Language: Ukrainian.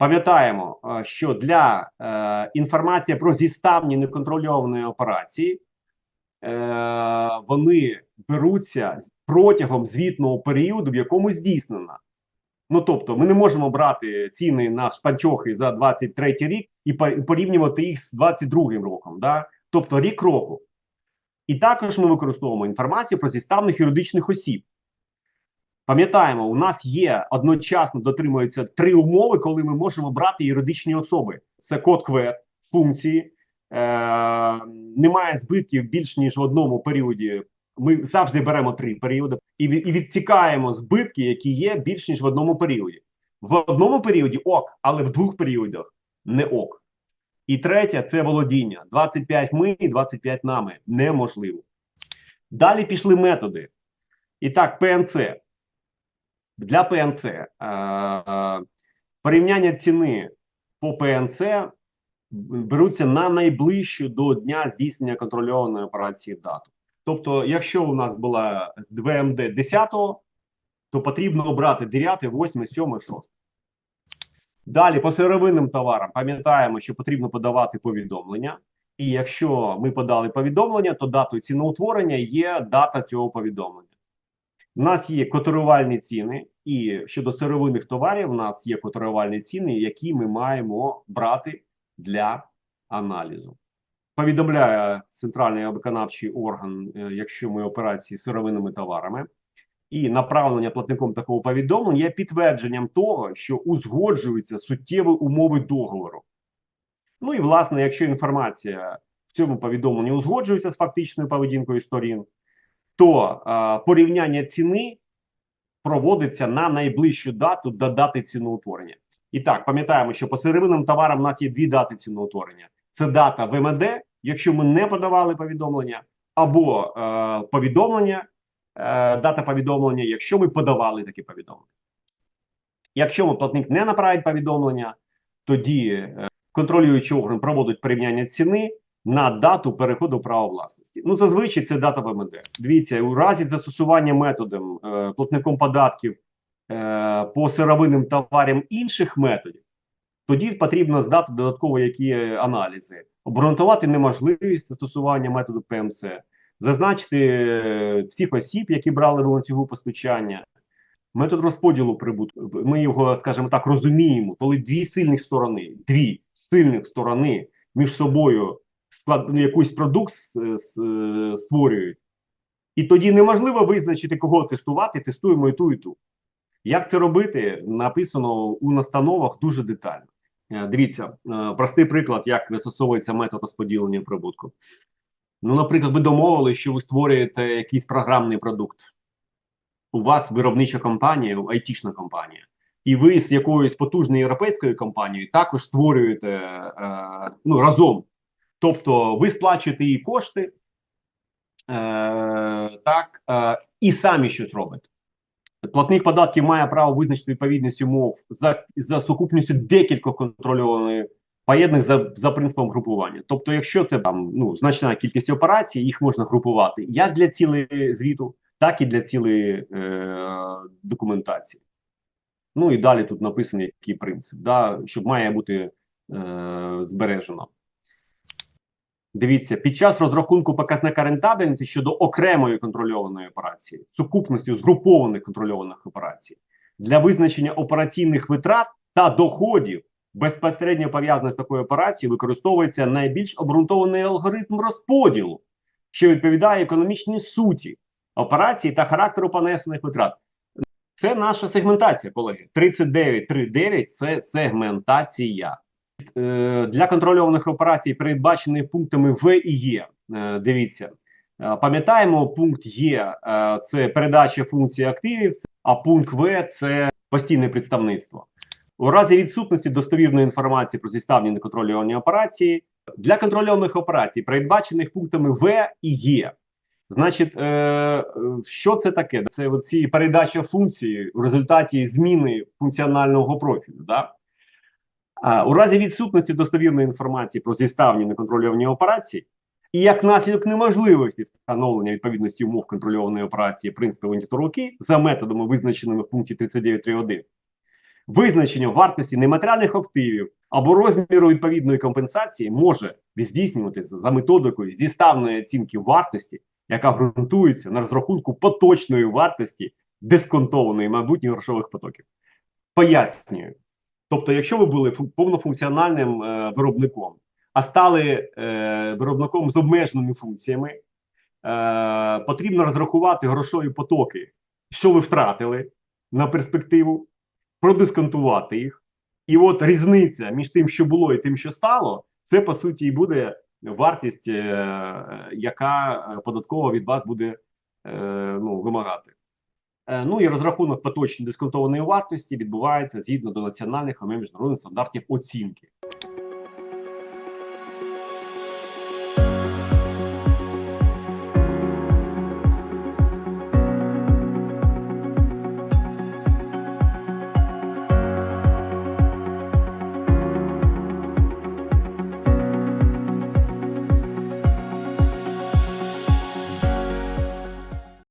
Пам'ятаємо, е, що для е, інформації про зіставні неконтрольовані операції е, вони беруться протягом звітного періоду, в якому здійснена. Ну тобто, ми не можемо брати ціни на шпанчохи за 23 рік і порівнювати їх з 22 роком, да? тобто рік року. І також ми використовуємо інформацію про зіставних юридичних осіб. Пам'ятаємо, у нас є одночасно дотримуються три умови, коли ми можемо брати юридичні особи: це код квет, функції, е, немає збитків більш ніж в одному періоді. Ми завжди беремо три періоди і, і відсікаємо збитки, які є більш ніж в одному періоді. В одному періоді ок, але в двох періодах не ок. І третє це володіння. 25 ми і 25 нами неможливо. Далі пішли методи. І так, ПНЦ. Для ПНЦ е, е, порівняння ціни по ПНЦ беруться на найближчу до дня здійснення контрольованої операції дату. Тобто, якщо у нас була ВМД 10, то потрібно обрати 9, 8, 7, 6. Далі по сировинним товарам пам'ятаємо, що потрібно подавати повідомлення. І якщо ми подали повідомлення, то датою ціноутворення є дата цього повідомлення. У нас є котирувальні ціни, і щодо сировинних товарів, у нас є котирувальні ціни, які ми маємо брати для аналізу. Повідомляє центральний виконавчий орган, е, якщо ми операції з сировинними товарами, і направлення платником такого повідомлення є підтвердженням того, що узгоджуються суттєві умови договору. Ну і власне, якщо інформація в цьому повідомленні узгоджується з фактичною поведінкою сторін, то е, порівняння ціни проводиться на найближчу дату до дати ціноутворення. І так, пам'ятаємо, що по сировинним товарам у нас є дві дати ціноутворення: це дата ВМД, якщо ми не подавали повідомлення, або е, повідомлення, е, дата повідомлення, якщо ми подавали таке повідомлення. Якщо ми платник не направить повідомлення, тоді е, орган проводить порівняння ціни на дату переходу права власності. Ну, зазвичай це дата ВМД. Дивіться, у разі застосування методом е, платником податків е, по сировинним товарам інших методів, тоді потрібно здати додатково які аналізи, обґрунтувати неможливість застосування методу ПМЦ, зазначити е, всіх осіб, які брали в ланцюгу постачання. Метод розподілу прибутку. Ми його, скажімо так, розуміємо, коли дві сильних сторони, дві сильних сторони між собою склад ну, якийсь продукт створюють, і тоді неможливо визначити, кого тестувати, тестуємо і ту, і ту. Як це робити, написано у настановах дуже детально. Е, Дивіться, е, простий приклад, як застосовується метод розподілення прибутку. Ну, наприклад, ви домовили, що ви створюєте якийсь програмний продукт. У вас виробнича компанія, айтішна компанія, і ви з якоюсь потужною європейською компанією також створюєте е, ну, разом. Тобто ви сплачуєте її кошти, е, так, е, і самі щось робите. Платник податків має право визначити відповідність умов за, за сукупністю декількох контрольованих поєднаних за, за принципом групування. Тобто, якщо це там ну, значна кількість операцій, їх можна групувати як для цілей звіту, так і для цілей е, документації. Ну і далі тут написано, який принцип, да, що має бути е, збережено. Дивіться, під час розрахунку показника рентабельності щодо окремої контрольованої операції, сукупності згрупованих контрольованих операцій для визначення операційних витрат та доходів безпосередньо пов'язаних з такою операцією, використовується найбільш обґрунтований алгоритм розподілу, що відповідає економічній суті операції та характеру понесених витрат. Це наша сегментація, колеги. 39.3.9 – це сегментація. Е, Для контрольованих операцій, передбачених пунктами В і Є. Е, Дивіться, Е, пам'ятаємо, пункт Є це передача функції активів, а пункт В це постійне представництво. У разі відсутності достовірної інформації про зіставні неконтрольовані операції для контрольованих операцій, передбачених пунктами В і Є. Значить, що це таке? Це оці передача функції в результаті зміни функціонального профілю. Да? У разі відсутності достовірної інформації про зіставні неконтрольовані операції, і як наслідок неможливості встановлення відповідності умов контрольованої операції принципів руки за методами, визначеними в пункті 39.3.1, визначення вартості нематеріальних активів або розміру відповідної компенсації може здійснюватися за методикою зіставної оцінки вартості, яка ґрунтується на розрахунку поточної вартості дисконтованої майбутніх грошових потоків. Пояснюю. Тобто, якщо ви були повнофункціональним е, виробником, а стали е, виробником з обмеженими функціями, е, потрібно розрахувати грошові потоки, що ви втратили на перспективу, продисконтувати їх. І от різниця між тим, що було, і тим, що стало, це по суті і буде вартість, е, яка е, податково від вас буде е, ну, вимагати. Е, Ну і розрахунок поточної дисконтованої вартості відбувається згідно до національних або міжнародних стандартів оцінки.